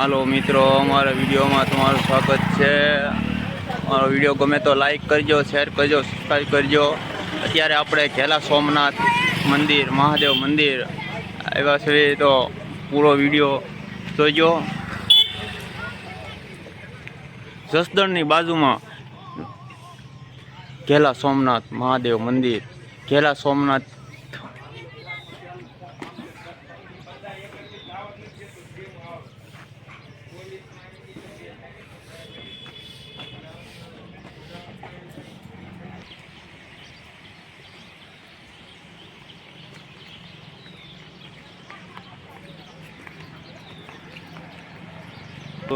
હાલો મિત્રો, અમારા વિડીયોમાં તમારું સ્વાગત છે. અમારો વીડિયો ગમે તો લાઈક કરજો શેર કરજો સબસ્ક્રાઈબ કરજો. અત્યારે આપણે ઘેલા સોમનાથ મંદિર, મહાદેવ મંદિર આવ્યા છે તો પૂરો વીડિયો જોજો. જસદણની બાજુમાં ઘેલા સોમનાથ મહાદેવ મંદિર, ઘેલા સોમનાથ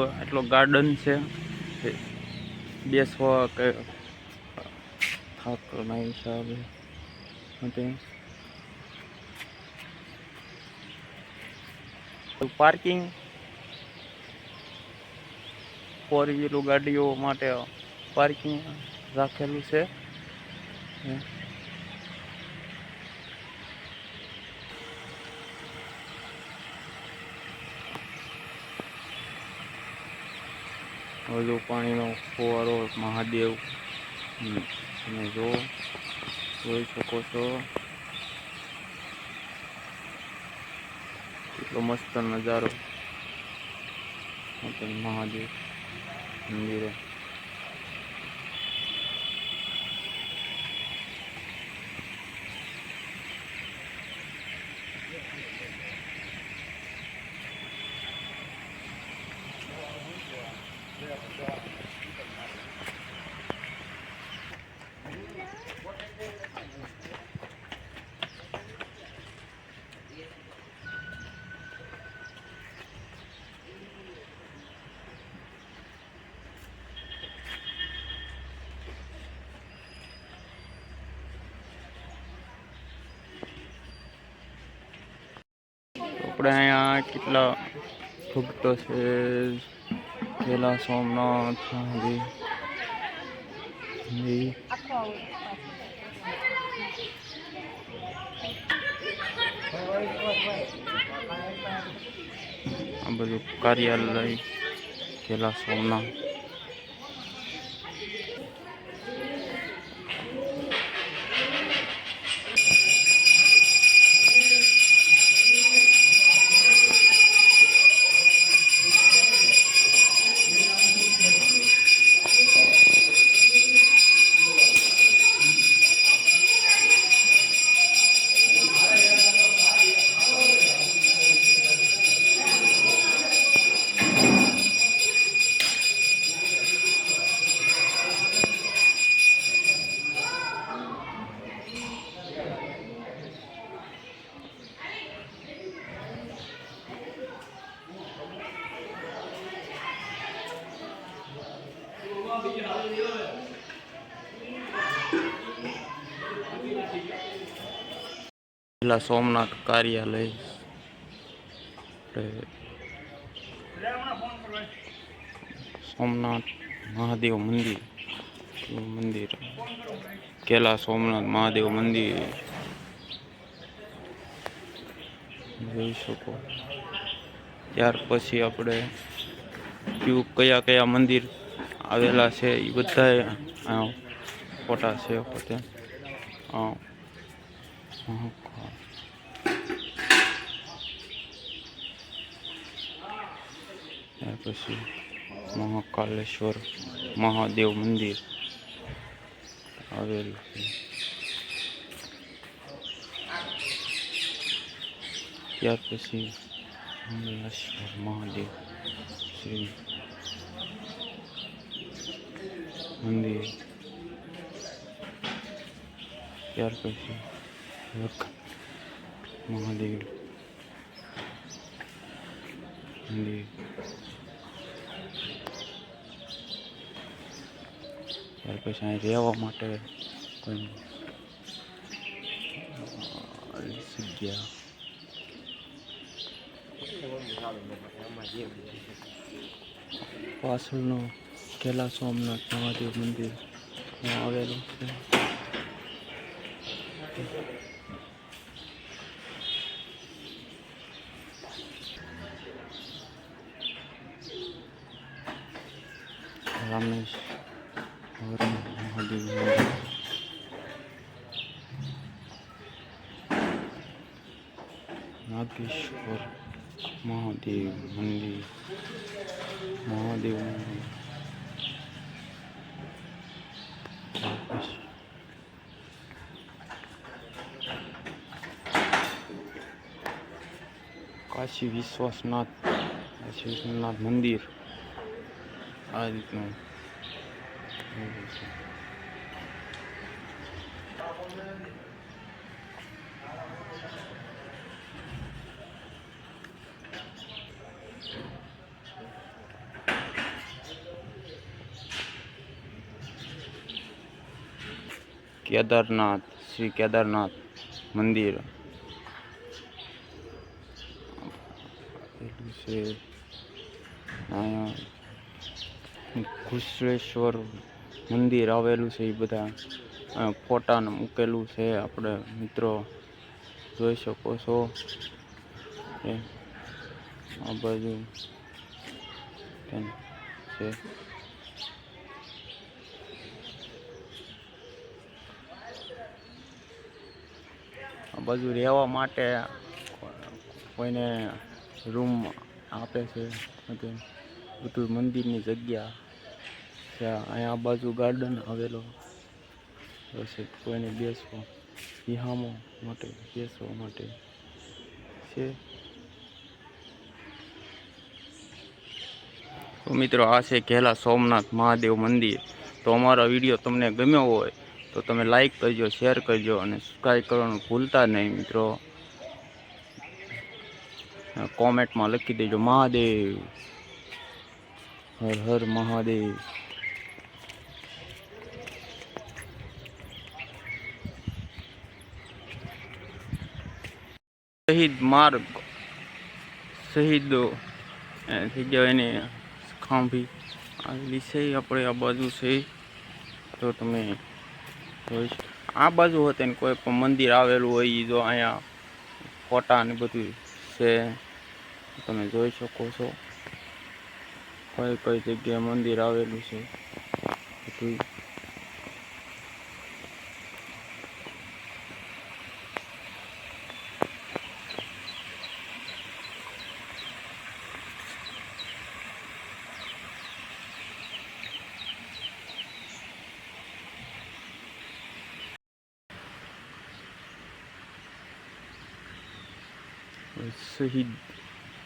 એટલો ગાર્ડન છે. એ બેસવા કે થાકના હિસાબે. માટે પાર્કિંગ ફોર વ્હીલર ગાડીઓ માટે પાર્કિંગ રાખેલું છે. હજુ પાણીનો ફુવારો મહાદેવ. તમે જો જોઈ શકો છો. કેટલો મસ્ત નજારો. મહાદેવ મંદિરે. આપણે અહીંયા કેટલા ભક્તો છે પેલા સોમનાથ મહાદેવ મંદિર. આ બધું કાર્યાલય પેલા સોમનાથ પેલા સોમનાથ કાર્યાલય આપણે સોમનાથ મહાદેવ મંદિર એવું મંદિર કેલા સોમનાથ મહાદેવ મંદિર જોઈ શકો ત્યાર પછી આપણે કયું કયા કયા મંદિર આવેલા છે એ બધા ફોટા છે પોતે આ મહાકાળ ત્યાર પછી મહાકાલેશ્વર, મહાદેવ મંદિર આવેલું છે. ત્યાર પછી મંગલેશ્વર, મહાદેવ શ્રી મંદિર. ત્યાર પછી મહાદેવ મંદિર. ત્યાર પછી અહીં રહેવા માટે કોઈ જગ્યા. પાછળનો કેલા સોમનાથ મહાદેવ મંદિર આવેલું છે રામેશ્વર મહાદેવ મંદિર નાગેશ્વર મહાદેવ મંદિર મહાદેવ મંદિર નાગેશ્વર. કાશી વિશ્વાસનાથ કાશી વિશ્વનાથ મંદિર આ રીતનું એવું છે. કેદારનાથ, શ્રી કેદારનાથ મંદિર. છે અહીંયા ઘુસલેશ્વર મંદિર આવેલું છે એ બધા ફોટાને મૂકેલું છે. આપણે મિત્રો જોઈ શકો છો. આ બાજુ છે. બાજુ રહેવા માટે કોઈને રૂમ આપે છે. બધું મંદિરની જગ્યા છે. અહીંયા બાજુ ગાર્ડન આવેલો હશે. કોઈને બેસવા, વિહામો માટે, બેસવા માટે છે. તો મિત્રો, આ છે ઘેલા સોમનાથ મહાદેવ મંદિર. તો અમારો વીડિયો તમને ગમ્યો હોય તો તમે લાઈક કરજો શેર કરજો અને સબસ્ક્રાઈબ કરવાનું ભૂલતા નહીં મિત્રો. કોમેન્ટમાં લખી દેજો, મહાદેવ. હર હર મહાદેવ. શહીદ માર્ગ, શહીદો થઈ ગયા એને ખાંભી. આ વિષય આપણે આ બાજુ છે. તો તમે આ બાજુ હોતે ને કોઈ પણ મંદિર આવેલું હોય એ જો અહીંયા ફોટા ને બધું છે. તમે જોઈ શકો છો. કઈ કઈ જગ્યાએ મંદિર આવેલું છે. બધું શહીદ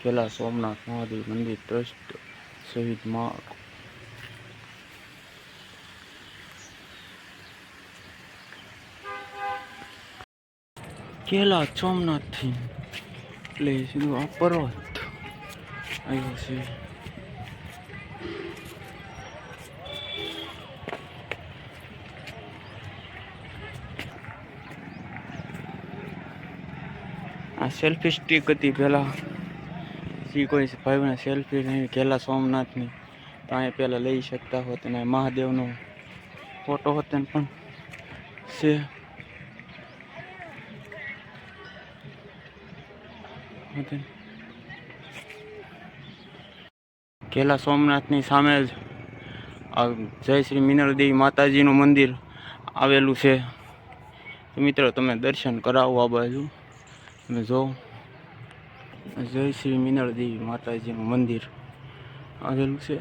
કેલા સોમનાથ મહાદેવ મંદિર ટ્રસ્ટ શહીદ મા કેલા સોમનાથથી? એટલે સીધું આ પર્વત આવ્યો છે. સેલ્ફી સ્ટિક હતી પહેલાં. શ્રી કોઈ ભાઈઓને સેલ્ફી નહીં, ઘેલા સોમનાથની. તો અહીંયા પહેલાં લઈ શકતા હોત અને મહાદેવનો ફોટો હોત પણ છે. ઘેલા સોમનાથની સામે જ આ જય શ્રી મિનરદેવી માતાજીનું મંદિર આવેલું છે. મિત્રો, તમે દર્શન કરાવો આ બાજુ. તમે જો, જય શ્રી મિનળ દેવી માતાજીનું મંદિર આવેલું છે.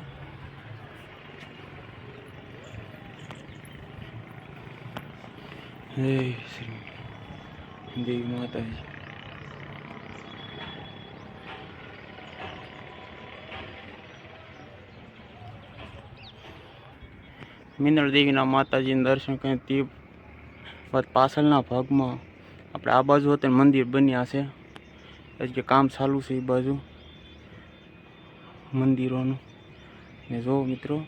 જય શ્રી દેવી માતાજી. મિનળ દેવીના માતાજીના દર્શન કરીને તે બાદ પાછળના ભાગમાં આપણે આ બાજુ અત્યારે મંદિર બન્યા છે. કે કામ ચાલુ છે એ બાજુ મંદિરોનું. ને જો મિત્રો